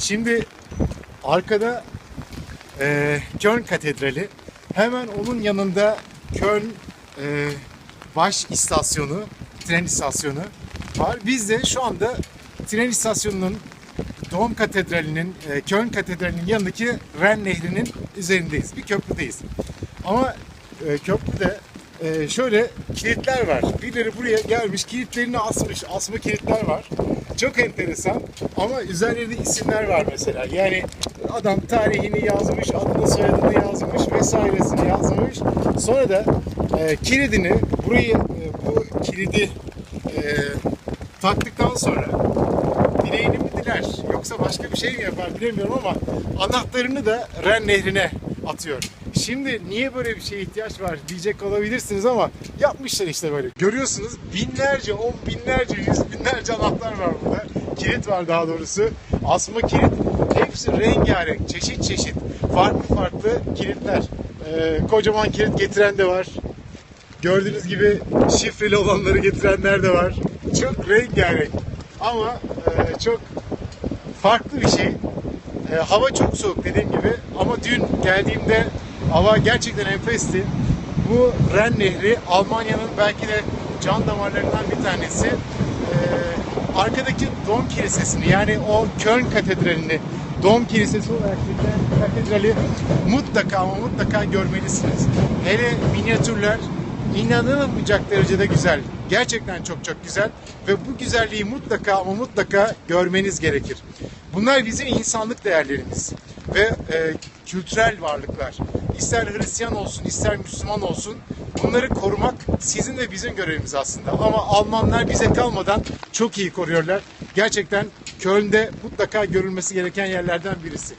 Şimdi arkada e, Köln Katedrali. Hemen onun yanında Köln e, baş istasyonu, tren istasyonu var. Biz de şu anda tren istasyonunun Dom Katedrali'nin, e, Köln Katedrali'nin yanındaki Ren Nehri'nin üzerindeyiz. Bir köprüdeyiz. Ama e, köprüde e, şöyle kilitler var. Birileri buraya gelmiş, kilitlerini asmış. Asma kilitler var. Çok enteresan. Ama üzerlerinde isimler var mesela. Yani adam tarihini yazmış, adını soyadını yazmış vesairesini yazmış. Sonra da e, kilidini, burayı, e, bu kilidi e, taktıktan sonra dileğini mi diler yoksa başka bir şey mi yapar bilemiyorum ama anahtarını da Ren Nehri'ne atıyor. Şimdi niye böyle bir şeye ihtiyaç var diyecek olabilirsiniz ama yapmışlar işte böyle. Görüyorsunuz binlerce, on binlerce, yüz binlerce anahtar var burada. Kilit var daha doğrusu. Asma kilit. Hepsi rengarenk, çeşit çeşit, farklı farklı kilitler. Ee, kocaman kilit getiren de var. Gördüğünüz gibi şifreli olanları getirenler de var. Çok rengarenk ama e, çok farklı bir şey. E, hava çok soğuk dediğim gibi ama dün geldiğimde hava gerçekten enfesti. Bu Ren Nehri Almanya'nın belki de can damarlarından bir tanesi. E, arkadaki Dom Kilisesi'ni yani o Köln Katedrali'ni Dom Kilisesi olarak bilinen katedrali mutlaka ama mutlaka görmelisiniz. Hele minyatürler inanılmayacak derecede güzel. Gerçekten çok çok güzel ve bu güzelliği mutlaka ama mutlaka görmeniz gerekir. Bunlar bizim insanlık değerlerimiz ve e, kültürel varlıklar. İster Hristiyan olsun, ister Müslüman olsun bunları korumak sizin ve bizim görevimiz aslında. Ama Almanlar bize kalmadan çok iyi koruyorlar. Gerçekten Köln'de mutlaka görülmesi gereken yerlerden birisi.